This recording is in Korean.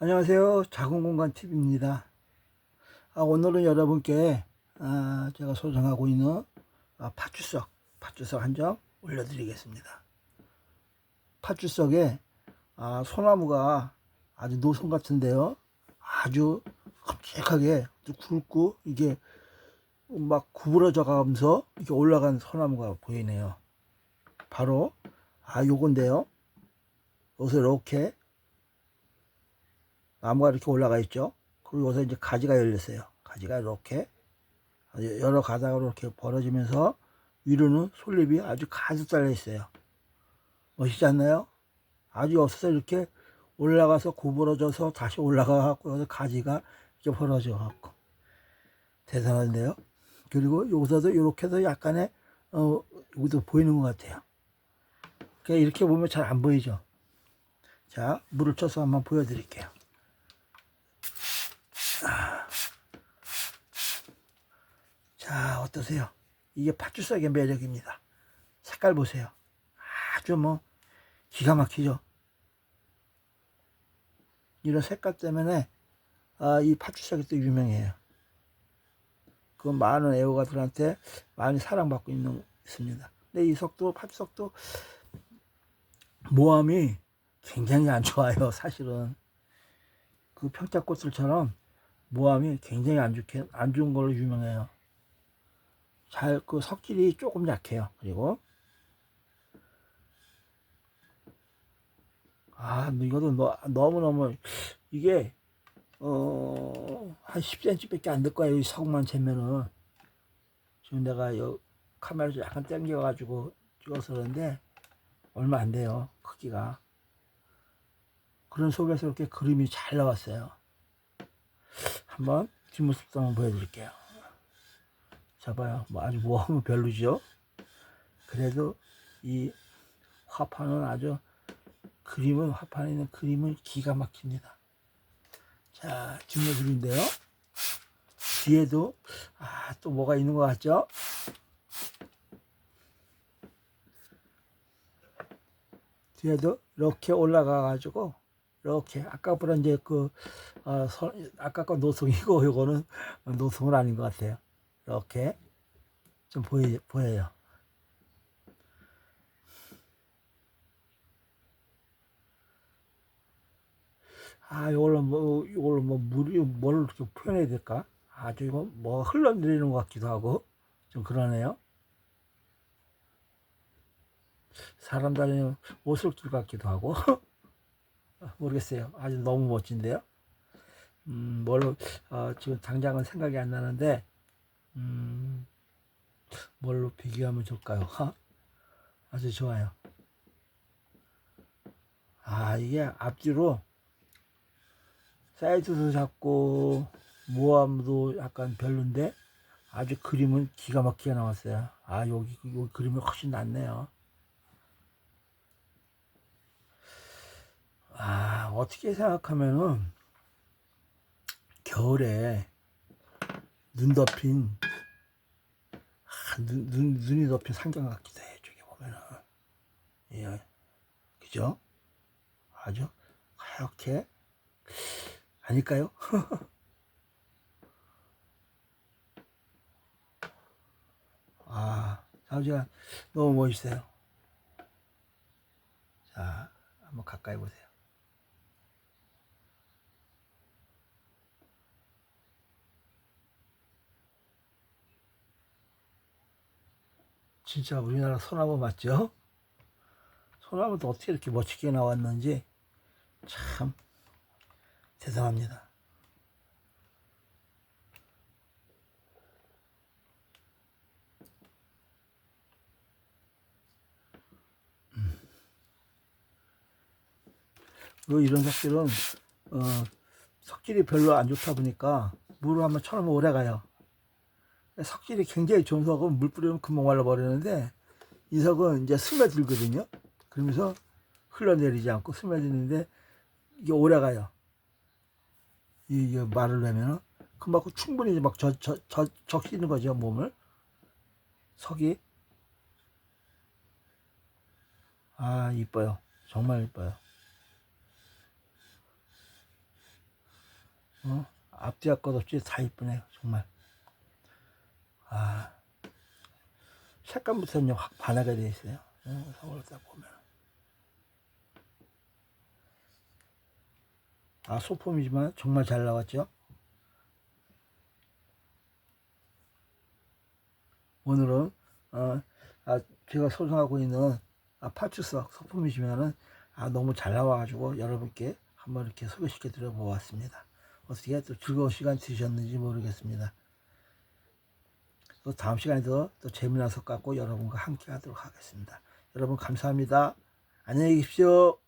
안녕하세요. 작은 공간 TV입니다. 아, 오늘은 여러분께 아, 제가 소장하고 있는 아, 팥주석, 팥주석 한 점 올려드리겠습니다. 팥주석에 아, 소나무가 아주 노선 같은데요. 아주 끔찍하게 아주 굵고 이게 막 구부러져 가면서 이렇게 올라간 소나무가 보이네요. 바로 아 요건데요. 여기서 이렇게 나무가 이렇게 올라가 있죠. 그리고 여기서 이제 가지가 열렸어요. 가지가 이렇게 여러 가닥으로 이렇게 벌어지면서 위로는 솔잎이 아주 가득 달려 있어요. 멋있지 않나요? 아주 여기서 이렇게 올라가서 구부러져서 다시 올라가갖고 여기서 가지가 이렇게 벌어져 갖고 대단한데요. 그리고 여기서도 이렇게 해서 약간의 어 여기도 보이는 것 같아요. 이렇게 보면 잘 안 보이죠. 자 물을 쳐서 한번 보여드릴게요. 자, 어떠세요? 이게 팥주석의 매력입니다. 색깔 보세요. 아주 뭐, 기가 막히죠? 이런 색깔 때문에, 아, 이 팥주석이 또 유명해요. 그 많은 애호가들한테 많이 사랑받고 있는, 있습니다. 근데 이 석도, 팥주석도 모함이 굉장히 안 좋아요, 사실은. 그 평자꽃들처럼 모함이 굉장히 안 좋게, 안 좋은 걸로 유명해요. 잘 그 석질이 조금 약해요. 그리고 아 이것도 너, 너무 너무 이게 어 한 10cm밖에 안 될 거예요. 이 석만 재면은 지금 내가 요 카메라를 약간 당겨 가지고 찍어서 그런데 얼마 안 돼요. 크기가 그런 속에서 이렇게 그림이 잘 나왔어요. 한번 뒷모습도 한번 보여드릴게요. 잡아요. 뭐 아주 모험은 별로죠. 그래도 이 화판은 아주 그림은 화판에 있는 그림은 기가 막힙니다. 자, 뒷모습인데요. 뒤에도 아, 또 뭐가 있는 것 같죠? 뒤에도 이렇게 올라가 가지고 이렇게 아까보다 이제 그 어, 선- 아까 거 노송이고 요거는 노송은 아닌 것 같아요. 이렇게 좀 보이, 보여요. 아, 이걸로 뭐, 이걸로 뭐, 물이, 뭘 이렇게 표현해야 될까? 아주 이거 뭐 흘러내리는 것 같기도 하고, 좀 그러네요. 사람 다니는 오솔길 같기도 하고, 모르겠어요. 아주 너무 멋진데요. 음, 뭘로, 어, 지금 당장은 생각이 안 나는데, 음, 뭘로 비교하면 좋을까요? 하? 아주 좋아요. 아, 이게 앞뒤로 사이즈도 작고 모함도 약간 별론데 아주 그림은 기가 막히게 나왔어요. 아, 여기, 여기 그림이 훨씬 낫네요. 아, 어떻게 생각하면은 겨울에 눈 덮인 아, 눈, 눈, 눈이 덮인 상경 같기도 해, 저기 보면은. 예. 그죠? 아주 하얗게. 아닐까요? 아, 자우지가 너무 멋있어요. 자, 한번 가까이 보세요. 진짜 우리나라 소나무 맞죠? 소나무도 어떻게 이렇게 멋지게 나왔는지 참 대단합니다. 음. 그리고 이런 석질은 어, 석질이 별로 안 좋다 보니까 물을 한번 쳐놓으면 오래 가요. 석질이 굉장히 좋은 석은 물 뿌리면 금방 말라버리는데 이 석은 이제 스며들거든요. 그러면서 흘러내리지 않고 스며드는데 이게 오래 가요. 이게 말을 하면은 금방 충분히 막 저, 저, 저, 적시는 거죠, 몸을. 석이. 아, 이뻐요. 정말 이뻐요. 어? 앞뒤 앞것 없이 다 이쁘네요 정말 아 색감부터는 확 반하게 돼 있어요 어, 서울 딱 보면 아 소품이지만 정말 잘 나왔죠 오늘은 어, 아, 제가 소장하고 있는 아, 파츠석 소품이지만은 아, 너무 잘 나와가지고 여러분께 한번 이렇게 소개시켜 드려 보았습니다. 어떻게 또 즐거운 시간 되셨는지 모르겠습니다. 또 다음 시간에도 또 재미난 것 갖고 여러분과 함께 하도록 하겠습니다. 여러분 감사합니다. 안녕히 계십시오.